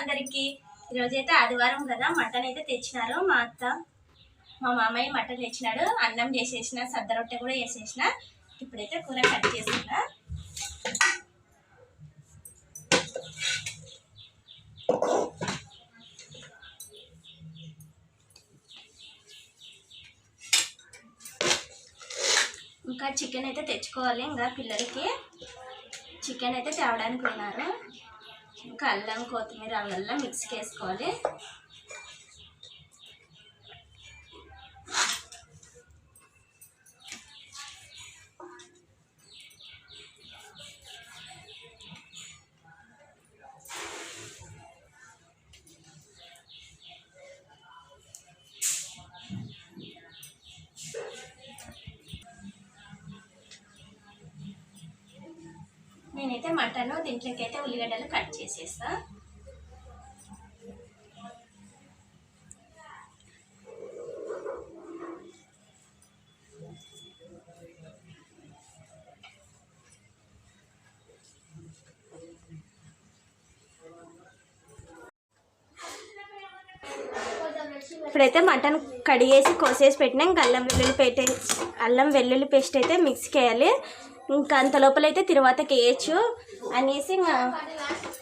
అందరికి. ఈరోజు అయితే ఆదివారం కదా మటన్ అయితే తెచ్చినారు మా అత్త. మా మామయ్య మటన్ తెచ్చినాడు అన్నం చేసేసిన సద్ద రొట్టె కూడా చేసేసిన. ఇప్పుడైతే కూర కట్ చేస్తున్నా. ఇంకా చికెన్ అయితే తెచ్చుకోవాలి ఇంకా పిల్లలకి. చికెన్ అయితే తేవడానికి పోయినారు. ఇంకా అల్లం కొత్తిమీర అల్లం మిక్స్కి వేసుకోవాలి నేనైతే మటన్ దీంట్లోకి అయితే ఉల్లిగడ్డలు కట్ చేసేస్తా. ఇప్పుడైతే మటన్ కడిగేసి కోసేసి పెట్టినాం అల్లం వెల్లుల్లి పెట్టే అల్లం వెల్లుల్లి పేస్ట్ అయితే మిక్స్కి వేయాలి ఇంకా అంత లోపల అయితే తిరువాతకి వేయచ్చు అనేసి ఇంకా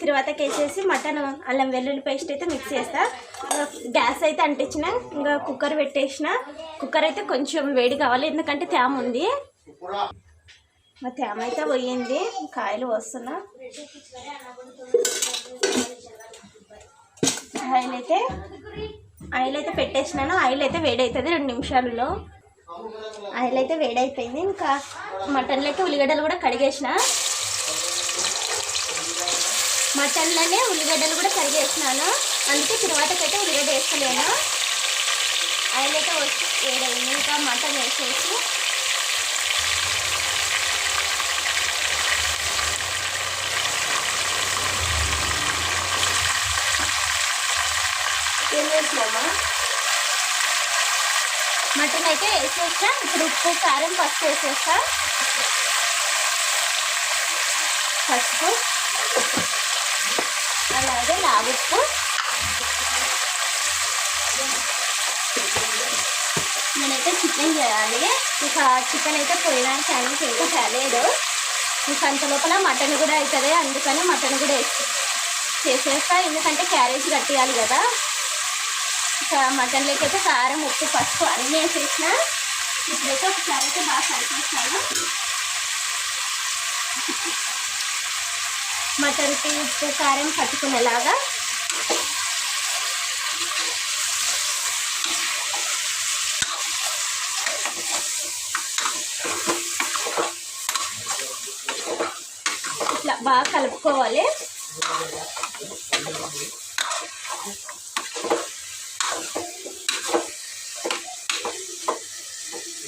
తిరువాతకి వేసేసి మటన్ అల్లం వెల్లుల్లి పేస్ట్ అయితే మిక్స్ చేస్తా. గ్యాస్ అయితే అంటించిన ఇంకా కుక్కర్ పెట్టేసిన. కుక్కర్ అయితే కొంచెం వేడి కావాలి ఎందుకంటే తేమ ఉంది. మా తేమ అయితే పోయింది కాయలు వస్తున్నా ఆయిల్ అయితే ఆయిల్ అయితే పెట్టేసినాను ఆయిల్ అయితే వేడవుతుంది రెండు నిమిషాలలో. ఆయిల్ అయితే వేడైపోయింది. ఇంకా మటన్లోకి ఉల్లిగడ్డలు కూడా కడిగేసిన. మటన్లోనే ఉల్లిగడ్డలు కూడా కడిగేసినాను. అందుకే తిరువాతకైతే ఉల్లిగడ్డ వేస్తలేను. ఆయిల్ అయితే వచ్చి వేడైంది. ఇంకా మటన్ వేసేసి. ఏం చేసినామా మటన్ అయితే వేసేస్తా. ఇప్పుడు ఉప్పు కారం పసుపు వేసేస్తా. పసుపు. అలాగే లాగుప్పు నేనైతే చికెన్ చేయాలి. ఇక చికెన్ అయితే పోయడానికి టైంకి ఇంకా చేయలేదు ఇంకా అంత లోపల మటన్ కూడా అవుతుంది. అందుకని మటన్ కూడా వేసి చేసేస్తా. ఎందుకంటే క్యారేజ్ కట్టేయాలి కదా. మటన్లోకి అయితే కారం ఉప్పు పసుపు అన్నీ వేసేసిన. ఇప్పుడైతే ఒకసారి అయితే బాగా కలిపేస్తాను మటన్కి ఉప్పు కారం పట్టుకునేలాగా ఇట్లా బాగా కలుపుకోవాలి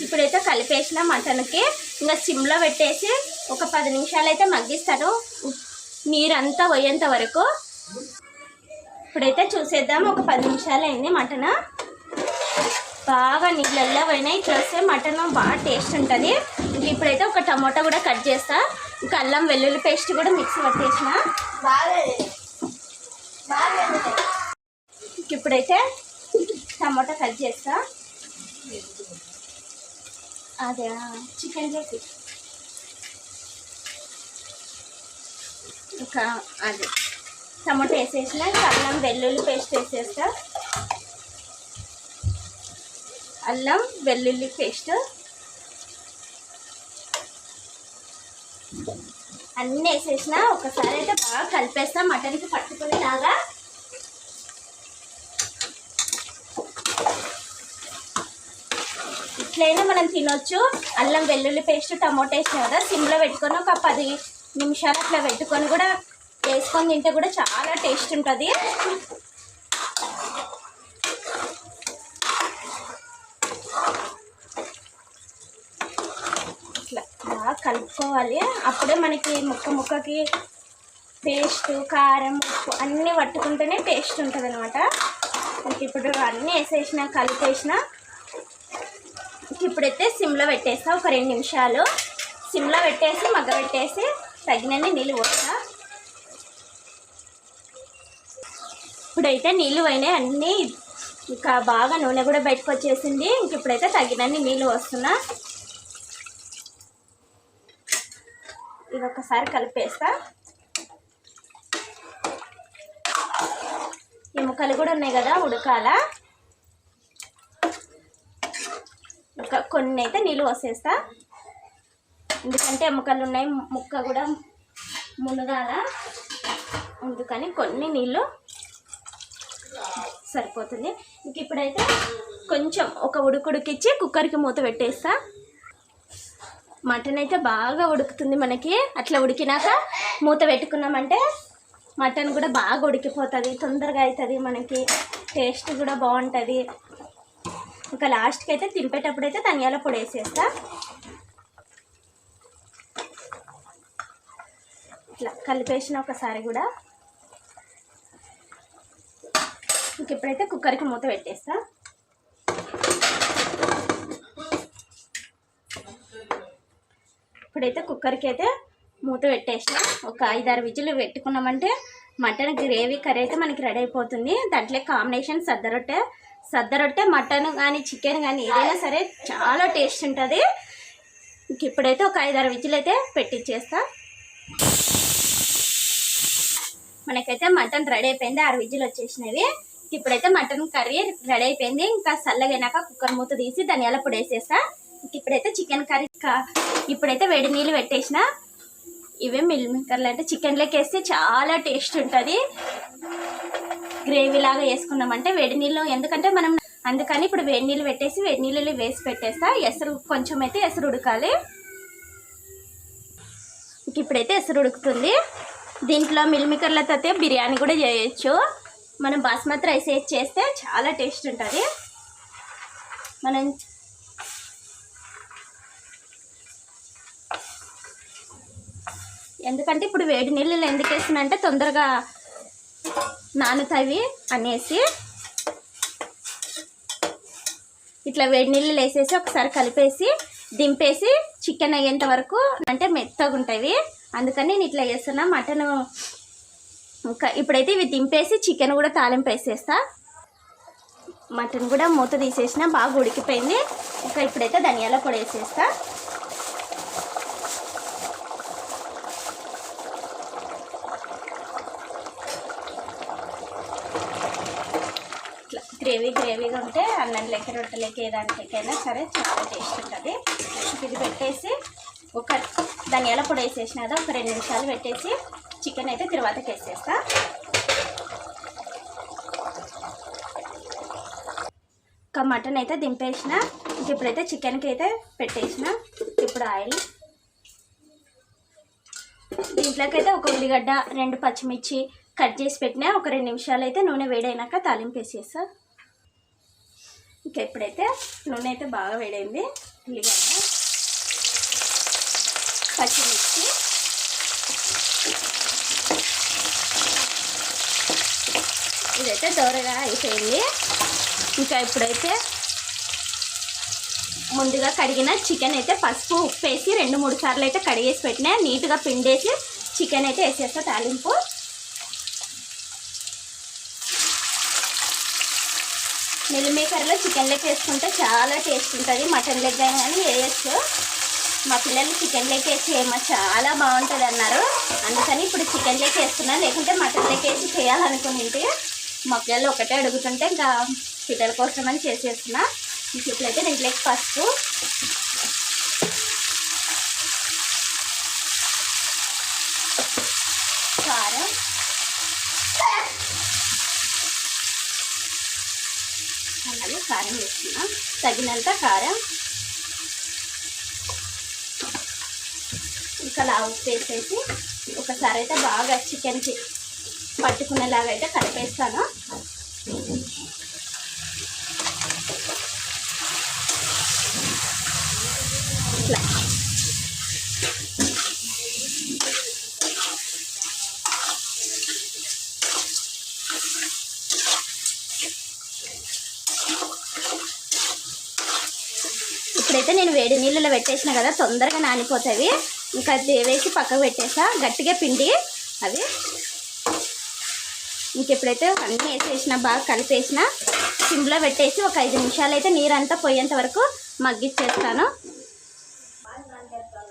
ఇప్పుడైతే కలిపేసిన మటన్కి ఇంకా సిమ్లో పెట్టేసి ఒక పది నిమిషాలు అయితే మగ్గిస్తాను. నీరంతా పోయేంత వరకు ఇప్పుడైతే చూసేద్దాం. ఒక పది నిమిషాలు అయింది మటన్. బాగా నీళ్ళల్లో పోయినాయి ఇట్లా వస్తే మటన్ బాగా టేస్ట్ ఉంటుంది. ఇంక ఇప్పుడైతే ఒక టమోటా కూడా కట్ చేస్తా. ఇంకా అల్లం వెల్లుల్లి పేస్ట్ కూడా మిక్సీ పట్టేసిన. ఇప్పుడైతే టమోటా కట్ చేస్తా. అదే చికెన్ చేసి ఇంకా అదే టమాటో వేసేసిన ఇంకా అల్లం వెల్లుల్లి పేస్ట్ వేసేస్తా. అల్లం వెల్లుల్లి పేస్ట్. అన్నీ వేసేసిన ఒకసారి అయితే బాగా కలిపేస్తా మటన్కి పట్టుకునేలాగా. ఎట్లయినా మనం తినొచ్చు. అల్లం వెల్లుల్లి పేస్ట్ టమోటా వేసిన కదా సిమ్లో పెట్టుకొని ఒక పది నిమిషాలు అట్లా పెట్టుకొని కూడా వేసుకొని తింటే కూడా చాలా టేస్ట్ ఉంటుంది. ఇట్లా బాగా కలుపుకోవాలి. అప్పుడే మనకి ముక్క ముక్కకి పేస్ట్ కారం ఉప్పు అన్నీ పట్టుకుంటేనే టేస్ట్ ఉంటుంది అనమాట ఇప్పుడు అన్నీ వేసేసిన కలిపేసిన ఇప్పుడైతే సిమ్లో పెట్టేస్తా. ఒక రెండు నిమిషాలు సిమ్లో పెట్టేసి మగ్గ పెట్టేసి తగినన్ని నీళ్ళు పోస్తా. ఇప్పుడైతే నీళ్ళు పోయినాయి అన్నీ. ఇంకా బాగా నూనె కూడా బయటకు వచ్చేసింది. ఇంక ఇప్పుడైతే తగినన్ని నీళ్ళు వస్తున్నా ఇది ఒకసారి కలిపేస్తా ఎముకలు కూడా ఉన్నాయి కదా ఉడకాల? ఒక కొన్ని అయితే నీళ్ళు వసేస్తా ఎందుకంటే ఎముకలు ఉన్నాయి ముక్క కూడా మునగాల. అందుకని కొన్ని నీళ్ళు సరిపోతుంది. ఇంక ఇప్పుడైతే కొంచెం ఒక ఉడుకుడికిచ్చి కుక్కర్కి మూత పెట్టేస్తా. మటన్ అయితే బాగా ఉడుకుతుంది మనకి. అట్లా ఉడికినాక మూత పెట్టుకున్నామంటే మటన్ కూడా బాగా ఉడికిపోతుంది తొందరగా అవుతుంది మనకి. టేస్ట్ కూడా బాగుంటుంది. ఇంకా లాస్ట్కి అయితే తింపేటప్పుడు అయితే ధనియాల పొడి వేసేస్తా. ఇట్లా కలిపేసిన ఒకసారి కూడా. ఇంక ఇప్పుడైతే కుక్కర్కి మూత పెట్టేస్తా. ఇప్పుడైతే కుక్కర్కి అయితే మూత పెట్టేసిన. ఒక ఐదారు విజులు పెట్టుకున్నామంటే మటన్ గ్రేవీ కర్రీ అయితే మనకి రెడీ అయిపోతుంది. దాంట్లో కాంబినేషన్ సద్ద రొట్టె సద్ద రొట్టె మటన్ కానీ చికెన్ కానీ ఏదైనా సరే చాలా టేస్ట్ ఉంటుంది. ఇంక ఇప్పుడైతే ఒక ఐదారు విజులు అయితే పెట్టించేస్తా మనకైతే మటన్ రెడీ అయిపోయింది. ఆరు విజులు వచ్చేసినవి. ఇప్పుడైతే మటన్ కర్రీ రెడీ అయిపోయింది. ఇంకా చల్లగైనాక కుక్కర్ మూత తీసి ధనియాల పొడి వేసేస్తా. ఇంక ఇప్పుడైతే చికెన్ కర్రీ కా- ఇప్పుడైతే వేడి నీళ్ళు పెట్టేసిన. ఇవే మిల్ మేకర్లు అంటే చికెన్లోకి వేస్తే చాలా టేస్ట్ ఉంటుంది. గ్రేవీ లాగా వేసుకున్నామంటే వేడి నీళ్ళు ఎందుకంటే మనం అందుకని ఇప్పుడు వేడి నీళ్ళు పెట్టేసి వేడి నీళ్ళు వేసి పెట్టేస్తా. ఎసరు కొంచెం అయితే ఎసరు ఉడకాలి. ఇంక ఇప్పుడైతే ఎసరు ఉడుకుతుంది. దీంట్లో మిల్ మేకర్లతో అయితే బిర్యానీ కూడా చేయొచ్చు. మనం బాస్మతి రైస్ వేసి చేస్తే చాలా టేస్ట్ ఉంటుంది. మనం ఎందుకంటే ఇప్పుడు వేడి నీళ్ళు ఎందుకు వేసినంటే తొందరగా నానుతాయి అనేసి. ఇట్లా వేడి నీళ్ళు వేసేసి ఒకసారి కలిపేసి దింపేసి చికెన్ అయ్యేంత వరకు అంటే మెత్తగా ఉంటాయి. అందుకని నేను ఇట్లా చేస్తున్నా. మటన్ ఇంకా ఇప్పుడైతే ఇవి దింపేసి చికెన్ కూడా తాలింపు వేసేస్తా. మటన్ కూడా మూత తీసేసిన బాగా ఉడికిపోయింది. ఇంకా ఇప్పుడైతే ధనియాల పొడి వేసేస్తా ఇట్లా గ్రేవీ గ్రేవీగా ఉంటే అన్నం లెక్క రొట్టెలకి ఏ దాంట్లోకైనా సరే చాలా టేస్ట్ ఉంటుంది. ఇది పెట్టేసి ఒక ధనియాల పొడి వేసేసిన కదా ఒక రెండు నిమిషాలు పెట్టేసి చికెన్ అయితే తర్వాతకి వేసేస్తా. ఇంకా మటన్ అయితే దింపేసిన ఇంక ఇప్పుడైతే చికెన్కి అయితే పెట్టేసిన ఇప్పుడు ఆయిల్. దీంట్లోకి అయితే ఒక ఉల్లిగడ్డ రెండు పచ్చిమిర్చి కట్ చేసి పెట్టినా ఒక రెండు నిమిషాలు అయితే నూనె వేడైనాక తాలింపు వేసేస్తా. ఇంకా ఇప్పుడైతే నూనె అయితే బాగా వేడైంది. ఉల్లిగడ్డ పచ్చిమిర్చి ఇదైతే దోరగా అయిపోయింది. ఇంకా ఇప్పుడైతే ముందుగా కడిగిన చికెన్ అయితే పసుపు ఉప్పు వేసి రెండు మూడు సార్లు అయితే కడిగేసి పెట్టినా నీట్గా పిండేసి చికెన్ అయితే వేసేస్తా తాలింపు మిల్ మేకర్లో చికెన్ లెగ్ వేసుకుంటే చాలా టేస్ట్ ఉంటుంది. మటన్ లెగ్ అయినా కానీ వేయచ్చు. మా పిల్లలు చికెన్ లెగ్ వేసి ఏమో చాలా బాగుంటుంది అన్నారు. అందుకని ఇప్పుడు చికెన్ లెగ్ వేస్తున్నా లేకుంటే మటన్ లెగ్ వేసి చేయాలనుకుని మా పిల్లలు ఒకటే అడుగుతుంటే ఇంకా పిల్లల కోసం అని చేసేస్తున్నా. ఇంక ఇప్పుడైతే దీంట్లోకి ఫస్ట్ కారం అలాగే కారం వేసుకున్నాం. తగినంత కారం. ఇంకా లావు వేసేసి ఒకసారి అయితే బాగా చికెన్కి పట్టుకునేలాగా అయితే కలిపేస్తాను. ఇట్లా ఇప్పుడైతే నేను వేడి నీళ్ళలో పెట్టేసిన కదా తొందరగా నానిపోతాయి. ఇంకా అది వేసి పక్కకు పెట్టేసా. గట్టిగా పిండి. అవి. ఇంకెప్పుడైతే అన్నీ వేసేసిన బాగా కలిపేసిన. సిమ్లో పెట్టేసి ఒక ఐదు నిమిషాలు అయితే నీరంతా పోయేంత వరకు మగ్గిచ్చేస్తాను.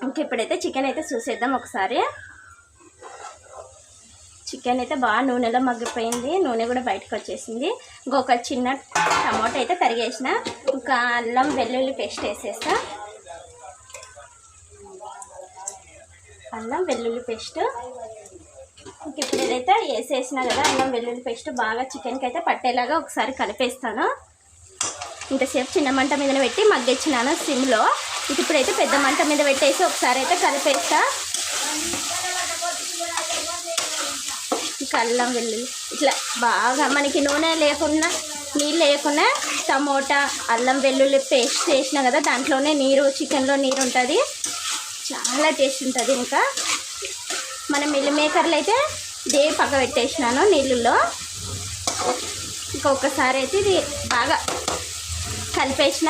ఇంకెప్పుడైతే చికెన్ అయితే చూసేద్దాం ఒకసారి. చికెన్ అయితే బాగా నూనెలో మగ్గిపోయింది. నూనె కూడా బయటకు వచ్చేసింది. ఇంకొక చిన్న టమాటో అయితే తరిగేసిన. ఇంకా అల్లం వెల్లుల్లి పేస్ట్ వేసేస్తా. అల్లం వెల్లుల్లి పేస్ట్. ఇంక ఇప్పుడు ఏదైతే వేసేసిన కదా అల్లం వెల్లుల్లి పేస్ట్ బాగా చికెన్కి అయితే పట్టేలాగా ఒకసారి కలిపేస్తాను. ఇంతసేపు చిన్న మంట మీద పెట్టి మగ్గించినాను సిమ్లో. ఇంక ఇప్పుడైతే పెద్ద మంట మీద పెట్టేసి ఒకసారి అయితే కలిపేస్తా. అల్లం వెల్లుల్లి. ఇట్లా బాగా మనకి నూనె లేకుండా నీళ్ళు లేకుండా టమోటా అల్లం వెల్లుల్లి పేస్ట్ చేసినా కదా దాంట్లోనే నీరు చికెన్లో నీరు ఉంటుంది. చాలా టేస్ట్ ఉంటుంది ఇంకా. మన మిల్ మేకర్లు అయితే దే పక్క పెట్టేసినాను నీళ్ళల్లో ఇంకొకసారి అయితే ఇది బాగా కలిపేసిన.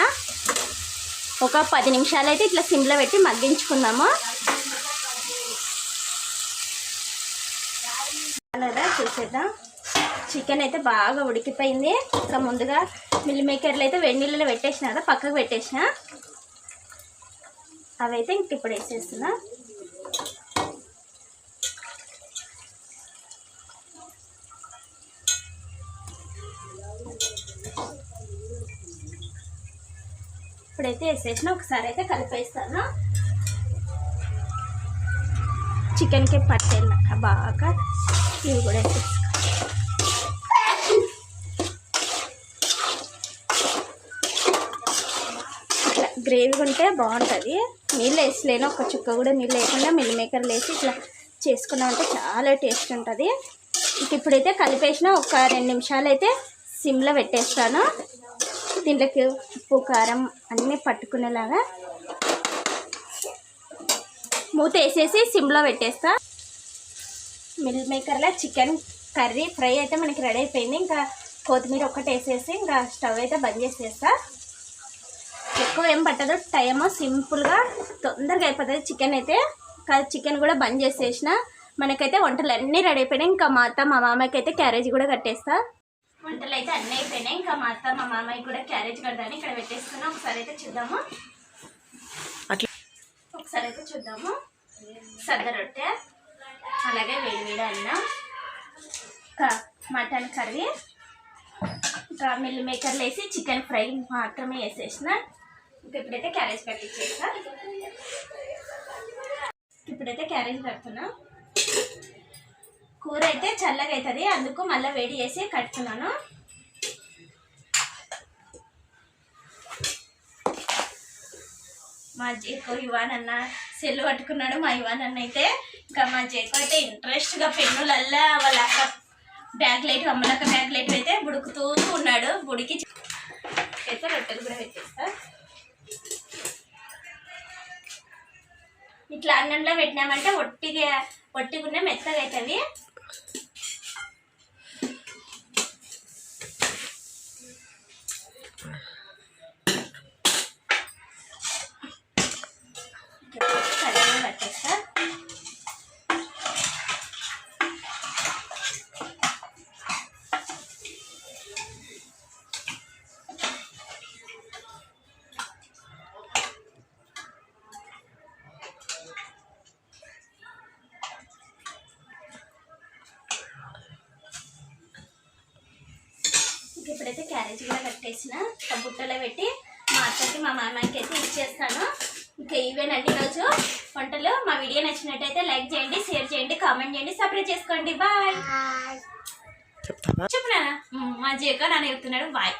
ఒక పది నిమిషాలు అయితే ఇట్లా సిమ్లో పెట్టి మగ్గించుకుందాము. కలరా చూసేద్దాం. చికెన్ అయితే బాగా ఉడికిపోయింది. ఇంకా ముందుగా మిల్ మేకర్లు అయితే వెన్నీళ్ళలో నీళ్ళలో పెట్టేసిన కదా పక్కకు పెట్టేసిన. అవైతే ఇంక ఇప్పుడు వేసేస్తున్నా. ఇప్పుడైతే వేసేసిన ఒకసారి అయితే కలిపేస్తాను. చికెన్కి పట్టేలాక బాగా. ఇవి కూడా వేసేస్తా ఇట్లా గ్రేవీ ఉంటే బాగుంటుంది. నీళ్ళు వేసలేను ఒక చుక్క కూడా నీళ్ళు లేకుండా మిల్ మేకర్లు వేసి ఇట్లా చేసుకున్నామంటే చాలా టేస్ట్ ఉంటుంది. ఇంక ఇప్పుడైతే కలిపేసిన ఒక రెండు నిమిషాలు అయితే సిమ్లో పెట్టేస్తాను. దీంట్లోకి ఉప్పు కారం అన్నీ పట్టుకునేలాగా మూత వేసేసి సిమ్లో పెట్టేస్తా. మిల్ మేకర్లో చికెన్ కర్రీ ఫ్రై అయితే మనకి రెడీ అయిపోయింది. ఇంకా కొత్తిమీర ఒక్కటి వేసేసి ఇంకా స్టవ్ అయితే బంద్ చేసేస్తా. ఎక్కువ ఏం పట్టదు. టైమ్ సింపుల్గా తొందరగా అయిపోతుంది చికెన్ అయితే. చికెన్ కూడా బంద్ చేసేసిన. మనకైతే వంటలు అన్నీ రెడీ అయిపోయినాయి. ఇంకా మా అత్త మా మామయ్యకి అయితే క్యారేజ్ కూడా కట్టేస్తా. వంటలు అయితే అన్నీ అయిపోయినాయి. ఇంకా మా అత్త మా మామయ్య కూడా క్యారేజ్ కడతాను ఇక్కడ పెట్టేస్తున్నా. ఒకసారి అయితే చూద్దాము. ఒకసారి అయితే చూద్దాము. సద్ద రొట్టె అలాగే వేడివేడి అన్నం మటన్ కర్రీ ఇంకా మిల్ మేకర్లు వేసి చికెన్ ఫ్రై మాత్రమే వేసేసిన. ఇంకా ఇప్పుడైతే క్యారేజ్ కట్టించేస్తా ఇప్పుడైతే క్యారేజ్ పెడుతున్నా. కూర అయితే చల్లగా అవుతుంది అందుకు మళ్ళీ వేడి చేసి కట్టుకున్నాను మా జేకో యువాన్ అన్న సెల్ పట్టుకున్నాడు. మా యువాన్ అన్న అయితే ఇంకా మా జేకో అయితే ఇంట్రెస్ట్గా పెన్నులల్లా వాళ్ళ అక్క బ్యాగ్ లైట్ అమ్మలక్క బ్యాగ్ లైట్ అయితే బుడుకుతూ ఉన్నాడు. బుడికి అయితే రొట్టెలు కూడా పెట్టేస్తా. ఇట్లా అన్నంలో పెట్టినామంటే ఒట్టిగా ఒట్టిగున్న మెత్తగా అవుతుంది కర్రీ ఇప్పుడైతే క్యారేజ్ కూడా కట్టేసిన బుట్టలో పెట్టి మా అత్తకి మా మామకి అయితే ఇచ్చేస్తాను. ఇంకా ఇవేనండి ఈరోజు? వంటలు. మా వీడియో నచ్చినట్టయితే లైక్ చేయండి షేర్ చేయండి కామెంట్ చేయండి సబ్స్క్రైబ్ చేసుకోండి. బాయ్. చెప్పు నాన్న. మా జీవిక నాన్న చెప్తున్నాడు బాయ్.